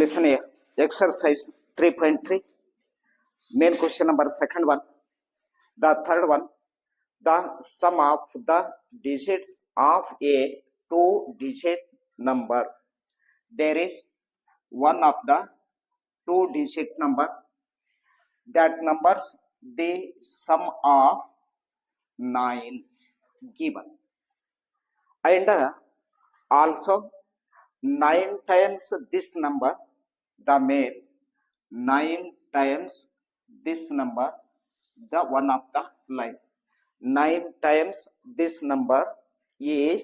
listen here exercise 3.3 main question number second one the third one the sum of the digits of a two digit number there is one of the two digit number that numbers the sum of 9 given and uh, also 9 times this number the male nine times this number the one of the line nine times this number is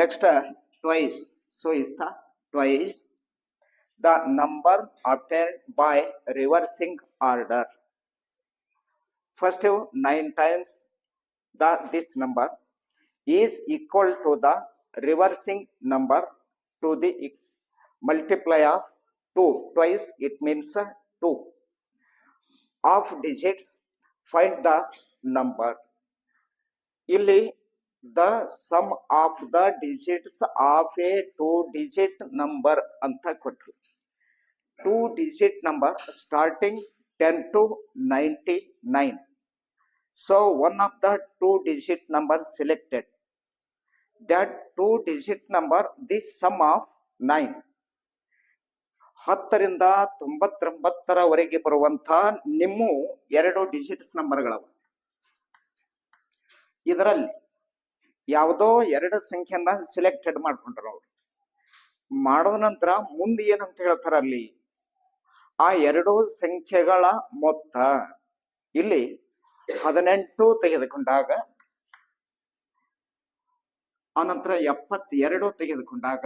next uh, twice so is the twice the number obtained by reversing order first nine times the this number is equal to the reversing number to the multiply of 2 twice it means uh, 2 of digits find the number ಇಲ್ಲಿ the sum of the digits of A two digit number ಅಂತ ಕೊಟ್ರು two digit number starting ten to ninety nine so one of the two digit number selected that two digit number the sum of nine ಹತ್ತರಿಂದ ತೊಂಬತ್ತೊಂಬತ್ತರವರೆಗೆ ಬರುವಂತ ನಿಮ್ಮ ಎರಡು digits ನಂಬರ್ಗಳವ ಇದರಲ್ಲಿ ಯಾವುದೋ ಎರಡು ಸಂಖ್ಯೆನ selected ಮಾಡ್ಕೊಂಡ್ರು ಅವರು ಮಾಡಿದ ನಂತರ ಮುಂದೆ ಏನಂತ ಹೇಳ್ತಾರೆ ಅಲ್ಲಿ ಆ ಎರಡು ಸಂಖ್ಯೆಗಳ ಮೊತ್ತ ಇಲ್ಲಿ ಹದಿನೆಂಟು ತೆಗೆದುಕೊಂಡಾಗ ಆನಂತರ ಎಪ್ಪತ್ತೆರಡು ತೆಗೆದುಕೊಂಡಾಗ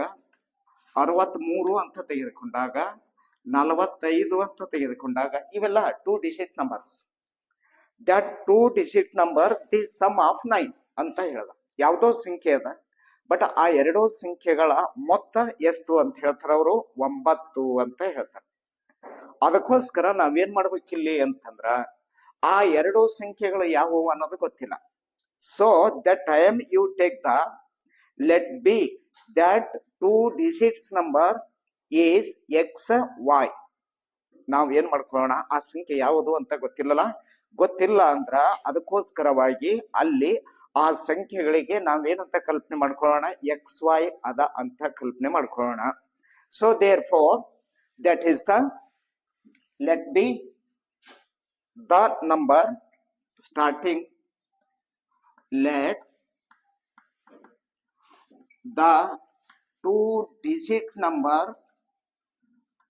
ಅರವತ್ತ್ಮೂರು ಅಂತ ತೆಗೆದುಕೊಂಡಾಗ ನಲವತ್ತೈದು ಅಂತ ತೆಗೆದುಕೊಂಡಾಗ ಇವೆಲ್ಲ two digit numbers that two digit number the sum of nine ಅಂತ ಹೇಳ್ದ ಯಾವುದೋ ಸಂಖ್ಯೆ ಅದ ಬಟ್ ಆ ಎರಡೋ ಸಂಖ್ಯೆಗಳ ಮೊತ್ತ ಎಷ್ಟು ಅಂತ ಹೇಳ್ತಾರೆ ಅವರು ಒಂಬತ್ತು ಅಂತ ಹೇಳ್ತಾರೆ ಅದಕ್ಕೋಸ್ಕರ ನಾವೇನ್ ಮಾಡ್ಬೇಕಿಲ್ಲಿ ಅಂತಂದ್ರ ಆ ಎರಡು ಸಂಖ್ಯೆಗಳು ಯಾವುವು ಅನ್ನೋದು ಗೊತ್ತಿಲ್ಲ so that time you take the let be that two digits number as X Y ನಾವು ಏನ್ ಮಾಡ್ಕೊಳ್ಳೋಣ ಆ ಸಂಖ್ಯೆ ಯಾವುದು ಅಂತ ಗೊತ್ತಿಲ್ಲಲ್ಲ ಗೊತ್ತಿಲ್ಲ ಅಂದ್ರ ಅದಕ್ಕೋಸ್ಕರವಾಗಿ ಅಲ್ಲಿ ಆ ಸಂಖ್ಯೆಗಳಿಗೆ ನಾವೇನಂತ ಕಲ್ಪನೆ ಮಾಡ್ಕೊಳ್ಳೋಣ ಎಕ್ಸ್ ವೈ ಅದ ಅಂತ ಕಲ್ಪನೆ ಮಾಡ್ಕೊಳ್ಳೋಣ so therefore that is the let be the number starting let the two digit number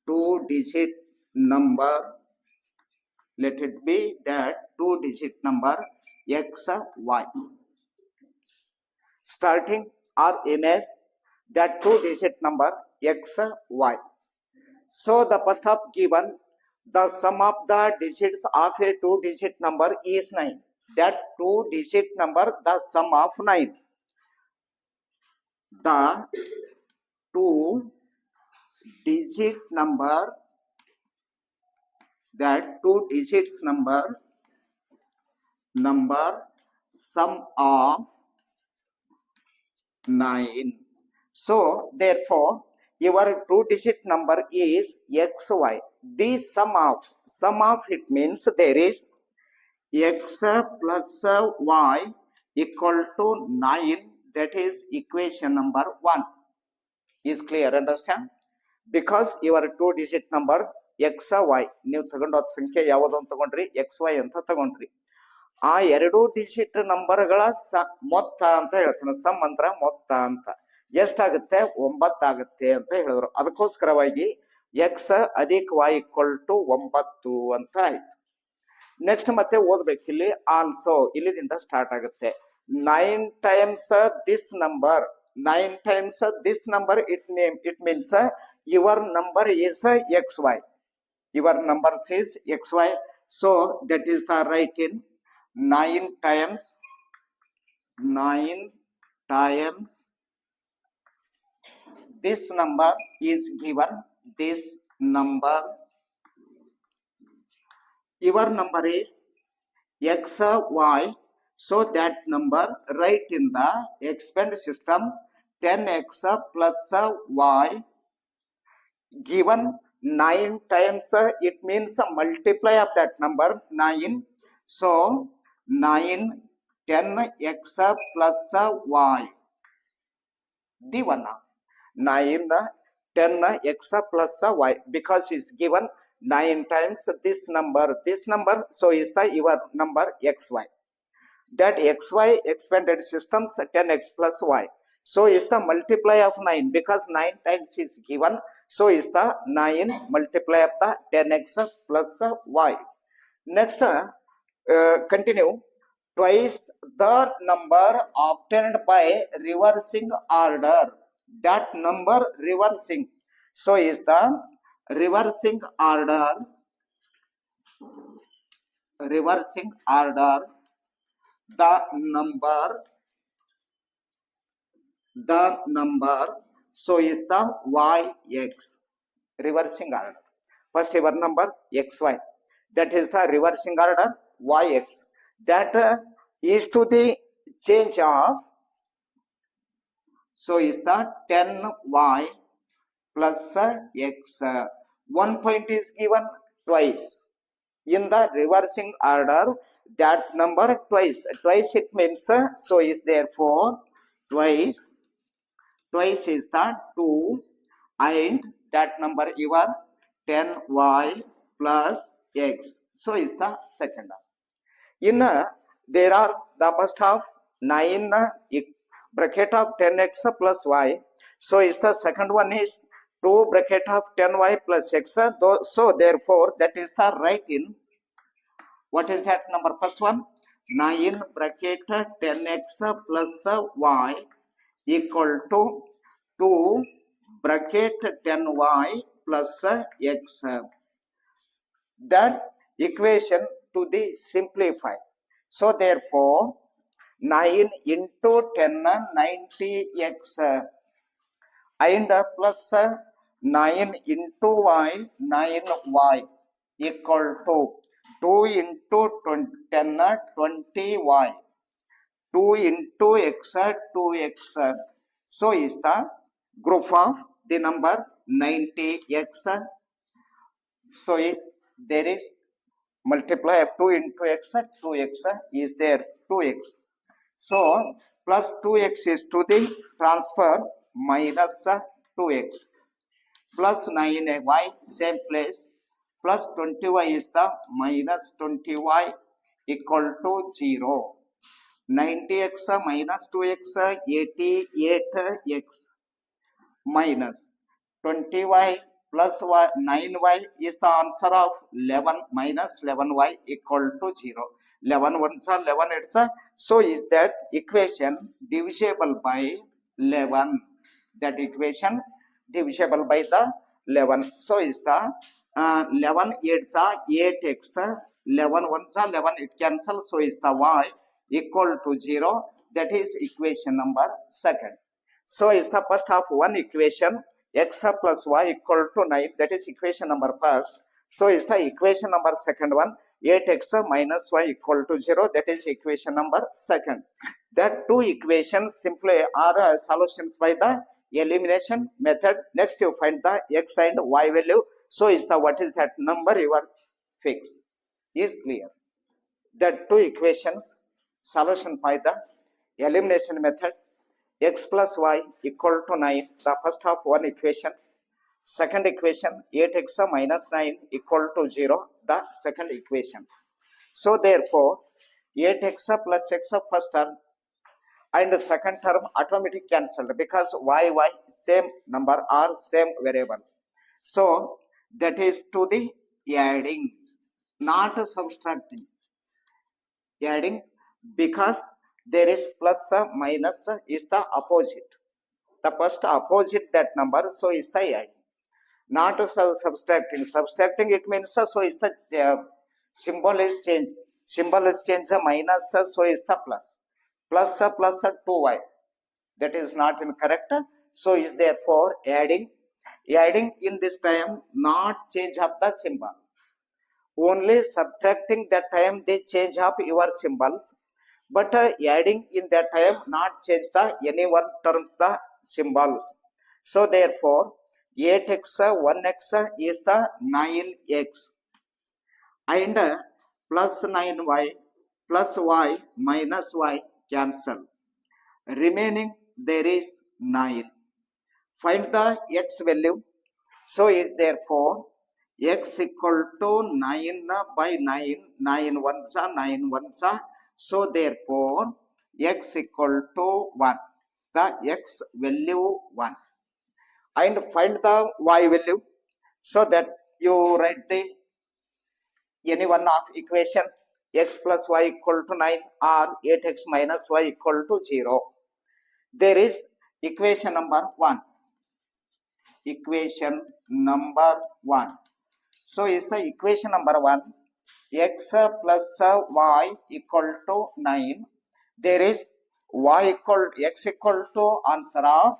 two digit number let it be that two digit number x y starting our image that two digit number x y so the first of given the sum of the digits of a two digit number is 9 that two digit number the sum of 9 the two digit number that two digits number number sum of 9 so therefore your two digit number is xy this sum of sum of it means there is x plus y equal to 9 that is equation number 1 is clear understand because your two digit number X Y ನೀವು ತಗೊಂಡೋದ ಸಂಖ್ಯೆ ಯಾವುದು ಅಂತ ತಗೊಂಡ್ರಿ X Y ಅಂತ ತಗೊಂಡ್ರಿ ಆ ಎರಡು ಡಿಜಿಟ್ ನಂಬರ್ಗಳ ಸ ಮೊತ್ತ ಅಂತ ಹೇಳ್ತೀನಿ ಸಮ್ ಅಂತರ ಮೊತ್ತ ಅಂತ ಎಷ್ಟಾಗುತ್ತೆ ಒಂಬತ್ತಾಗುತ್ತೆ ಅಂತ ಹೇಳಿದ್ರು ಅದಕ್ಕೋಸ್ಕರವಾಗಿ ಎಕ್ಸ್ ಅಧಿಕ ವೈ ಇಕ್ವಲ್ ಟು ಒಂಬತ್ತು ಅಂತ ಆಯ್ತು ನೆಕ್ಸ್ಟ್ ಮತ್ತೆ ಓದ್ಬೇಕು ಇಲ್ಲಿ ಆಲ್ಸೋ ಇಲ್ಲಿದಿಂದ ಸ್ಟಾರ್ಟ್ ಆಗುತ್ತೆ nine times uh, this number nine times uh, this number it name it means uh, your number is uh, xy your number is xy so that is the right nine times nine times this number is given this number your number is xy so that number right in the expand system 10x plus y given 9 times it means multiply of that number 9 so 9 10x plus y d1 9 10x plus y because it's given 9 times this number this number so is the your number xy that xy expanded systems 10x plus y. So is the multiply of 9 because 9 times is given. So is the 9 multiply of the 10x plus y. Next, uh, continue. Twice the number obtained by reversing order. That number reversing. So is the reversing order. Reversing order the number the number so is the yx reversing order first ever number xy that is the reversing order yx that uh, is to the change of so is the 10y plus uh, x uh, one point is given twice in the reversing order that number twice twice it means uh, so is therefore twice twice is the 2 and that number you are 10y plus x so is the second in uh, there are the first half 9 uh, bracket of 10x plus y so is the second one is 2 bracket of 10y plus x. Uh, so therefore, that is the right in. What is that number? First one, 9 bracket 10x uh, uh, plus y equal to 2 bracket 10y plus x. That equation to the simplify. So therefore, 9 into 10, 90x and plus 9 into y 9y equal to 2 into 10 20y 2 into x 2x so is the group of the number 90x so is there is multiply of 2 into x 2x is there 2x so plus 2x is to the transfer minus 2x plus 9y same place plus 20y is the minus 20y equal to 0 90x minus 2x 88x minus 20y plus y, 9y is the answer of 11 minus 11y equal to 0 11 ones are 11 it's a so is that equation divisible by 11 that equation divisible by the 11. So is the uh, 11 8 8x 11 1 11 it cancels. So is the y equal to 0 that is equation number second. So is the first half one equation x plus y equal to 9 that is equation number first. So is the equation number second one 8x minus y equal to 0 that is equation number second. That two equations simply are uh, solutions by the elimination method. Next you find the x and y value. So is the what is that number you are fixed. Is clear. The two equations solution by the elimination method x plus y equal to 9 the first half one equation second equation 8x minus 9 equal to 0 the second equation so therefore 8x plus x of first term and the second term automatic cancelled because y y same number or same variable so that is to the adding not subtracting adding because there is plus minus is the opposite the first opposite that number so is the adding not subtracting subtracting it means so is the uh, symbol is change symbol is change minus so is the plus plus a plus a 2y. That is not incorrect. So is therefore adding. Adding in this time, not change of the symbol. Only subtracting that time, they change up your symbols. But uh, adding in that time, not change the any one terms the symbols. So therefore, 8x, 1x is the 9x. And uh, plus 9y plus y minus y cancel. Remaining there is 9. Find the x value. So is therefore x equal to 9 by 9. 9 ones are 9 ones are. So therefore x equal to 1. The x value 1. And find the y value. So that you write the any one of equation x plus y equal to 9 or 8x minus y equal to 0. There is equation number 1. Equation number 1. So is the equation number 1 x plus y equal to 9. There is y equal x equal to answer of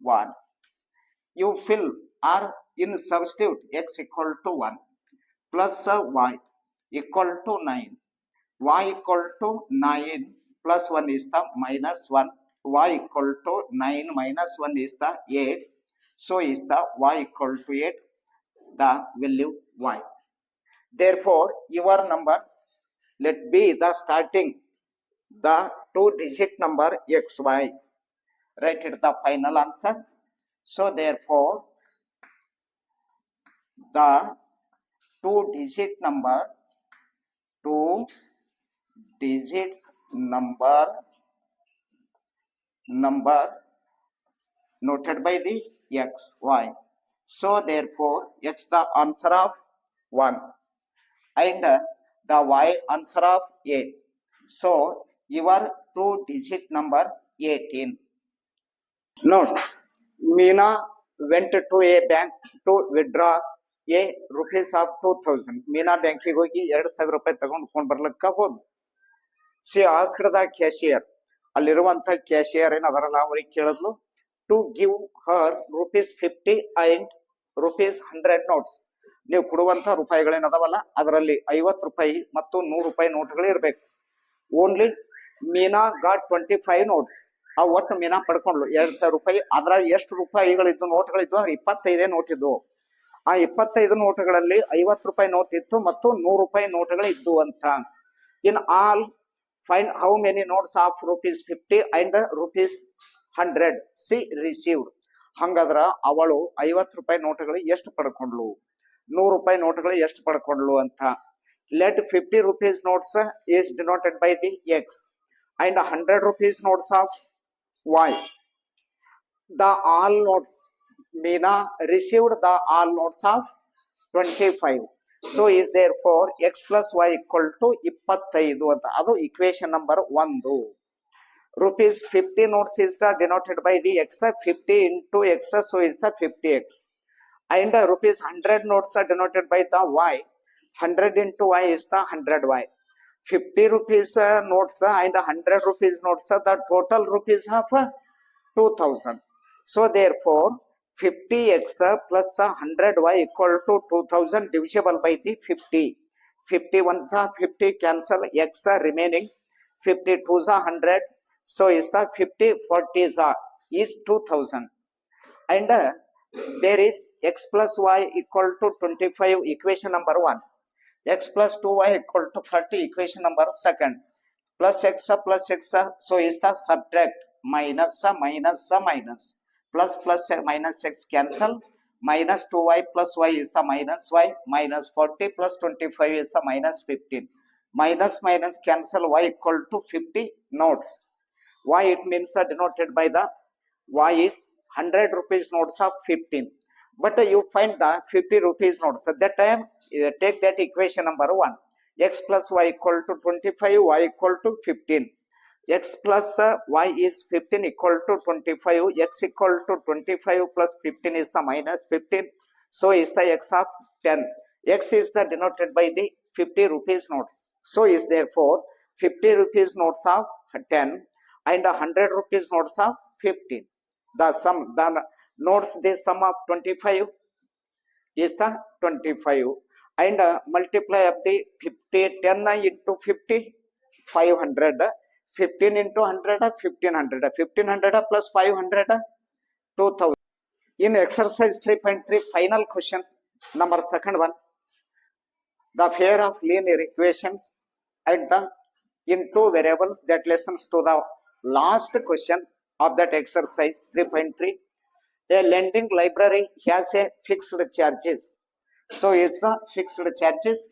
1. You fill or in substitute x equal to 1 plus y equal to 9 y equal to 9 plus 1 is the minus 1 y equal to 9 minus 1 is the 8 so is the y equal to 8 the value y therefore your number let be the starting the two digit number xy write it the final answer so therefore the two digit number 2 digits number number noted by the x y so therefore x the answer of 1 and uh, the y answer of 8 so your two digit number 18 note meena went to a bank to withdraw A rupees of two thousand Meena ಬ್ಯಾಂಕಿಗೆ ಹೋಗಿ ಎರಡ್ ಸಾವಿರ ರೂಪಾಯಿ ತಗೊಂಡ್ಕೊಂಡ್ ಬರ್ಲಿಕ್ಕ ಹೋದ್ C ಆಸ್ಕಡ್ದಾಗ cashier ಅಲ್ಲಿರುವಂತ cashier ಏನ್ ಅದರಲ್ಲ ಅವ್ರಿಗೆ ಕೇಳಿದ್ಲು to give her rupees fifty and rupees hundred notes ನೀವು ಕೊಡುವಂತ ರೂಪಾಯಿಗಳೇನದವಲ್ಲ ಅದರಲ್ಲಿ ಐವತ್ತು ರೂಪಾಯಿ ಮತ್ತು ನೂರು ರೂಪಾಯಿ ನೋಟ್ಗಳು ಇರಬೇಕು only Meena got twenty five notes ಆ ಒಟ್ಟು ಮೀನಾ ಪಡ್ಕೊಂಡ್ಲು ಎರಡ್ ಸಾವಿರ ರೂಪಾಯಿ ಅದ್ರಾಗ ಎಷ್ಟು ರೂಪಾಯಿಗಳಿದ್ದು ನೋಟ್ಗಳಿದ್ದು ಅಂದ್ರೆ ಇಪ್ಪತ್ತೈದೇ ನೋಟ್ ಇದ್ವು ಆ ಇಪ್ಪತ್ತೈದು ನೋಟ್ಗಳಲ್ಲಿ ಐವತ್ತು ರೂಪಾಯಿ ನೋಟ್ ಇತ್ತು ಮತ್ತು ನೂರು ರೂಪಾಯಿ ನೋಟ್ಗಳು ಇದ್ದು ಅಂತ in all find how many notes of rupees fifty and rupees hundred C received ಹಂಗಾದ್ರ ಅವಳು ಐವತ್ತು ರೂಪಾಯಿ ನೋಟುಗಳು ಎಷ್ಟು ಪಡ್ಕೊಂಡ್ಲು ನೂರು ರೂಪಾಯಿ ನೋಟುಗಳು ಎಷ್ಟು ಪಡ್ಕೊಂಡ್ಲು ಅಂತ let fifty rupees notes is denoted by the X and hundred rupees notes of Y the all notes Meena received the all notes of 25 so is therefore x plus y equal to 25 ಅಂತ ಅದು equation number 1 rupees 50 notes is the denoted by the x 50 into x so is the 50x and uh, rupees 100 notes are denoted by the y 100 into y is the 100y 50 rupees uh, notes uh, and 100 rupees notes uh, the total rupees of uh, 2000 so therefore 50x plus 100y equal to 2000 divisible by the 50. 51 sa 50 cancel x remaining 52 sa 100 so is the 50 40 sa is 2000 and uh, there is x plus y equal to 25 equation number 1 x plus 2y equal to 30 equation number second plus x plus x so is the subtract minus minus minus Plus plus minus x cancel minus 2y plus y is the minus y minus 40 plus 25 is the minus 15 minus minus cancel y equal to 50 notes y it means are denoted by the y is 100 rupees notes of 15 but uh, you find the 50 rupees notes at that time uh, take that equation number 1 x plus y equal to 25 y equal to 15 x plus uh, y is 15 equal to 25 x equal to 25 plus 15 is the minus 15 so is the x of 10 x is the denoted by the 50 rupees notes so is therefore 50 rupees notes of 10 and 100 rupees notes of 15 the sum the notes the sum of 25 is the 25 and uh, multiply of the 50 10 into 50 500 15 into 100 or 1500. 1500 plus 500, 2000. In exercise 3.3, final question, number second one. The pair of linear equations at the in two variables that lessens to the last question of that exercise 3.3. A lending library has a fixed charges. So is the fixed charges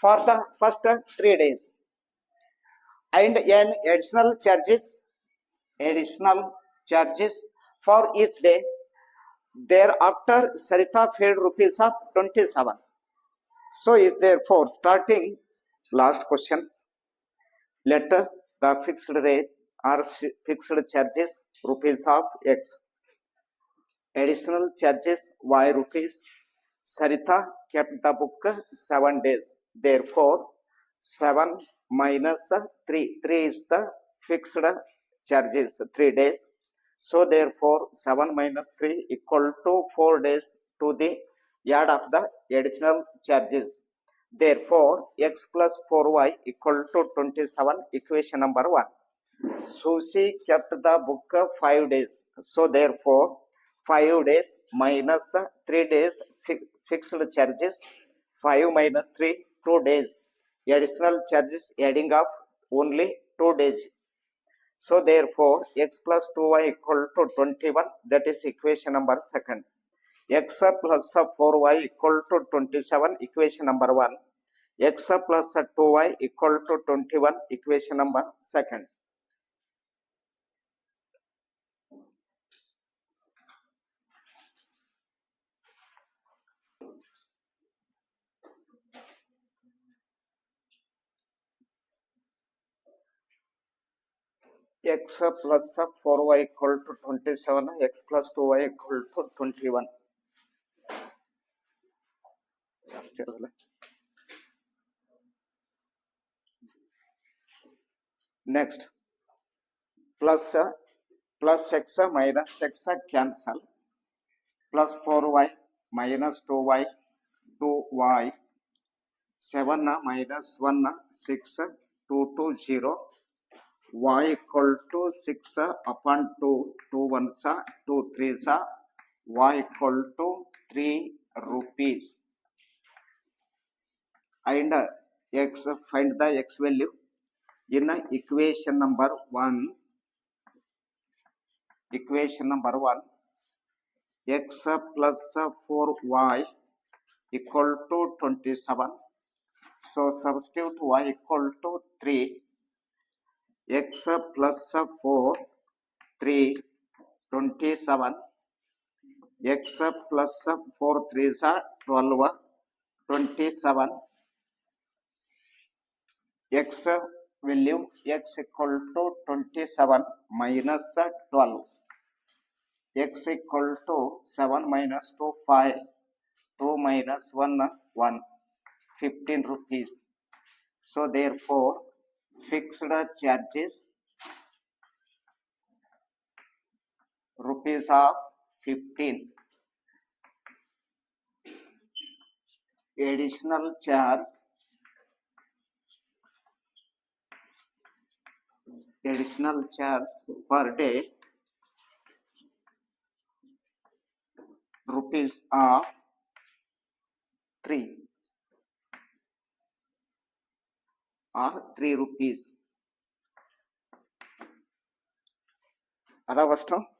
for the first 3 days and an additional charges additional charges for each day thereafter sarita paid rupees of 27 so is therefore starting last questions let the fixed rate or fixed charges rupees of x additional charges y rupees sarita kept the book 7 days therefore 7 minus three. Three is the fixed charges, Three days. So therefore, seven minus three equal to four days to the yard of the additional charges. Therefore, x plus four y equal to twenty seven. equation number 1. Susie kept the book five days. So therefore, five days minus three days fixed charges. Five minus three, two days. additional charges adding up only 2 days. So therefore, x plus 2y equal to 21, that is equation number second. x plus 4y equal to 27, equation number 1. x plus 2y equal to 21, equation number second. X plus four Y equal to twenty seven X plus two Y equal to twenty one next plus plus X minus X cancel plus four Y minus two Y two Y seven minus one six two two zero y equal to 6 uh, upon 2, 2 ones, uh, 2 threes, uh, y equal to 3 rupees. And x, find the x value in equation number 1. Equation number 1, x plus 4y equal to 27. So substitute y equal to 3 X plus four three twenty seven X plus four three सा twelve twenty seven X value X equal to twenty seven minus twelve X equal to seven minus two five two minus one one fifteen so therefore fixed charges rupees of 15 additional charge additional charge per day rupees of 3 or three rupees அதான் கஷ்டம்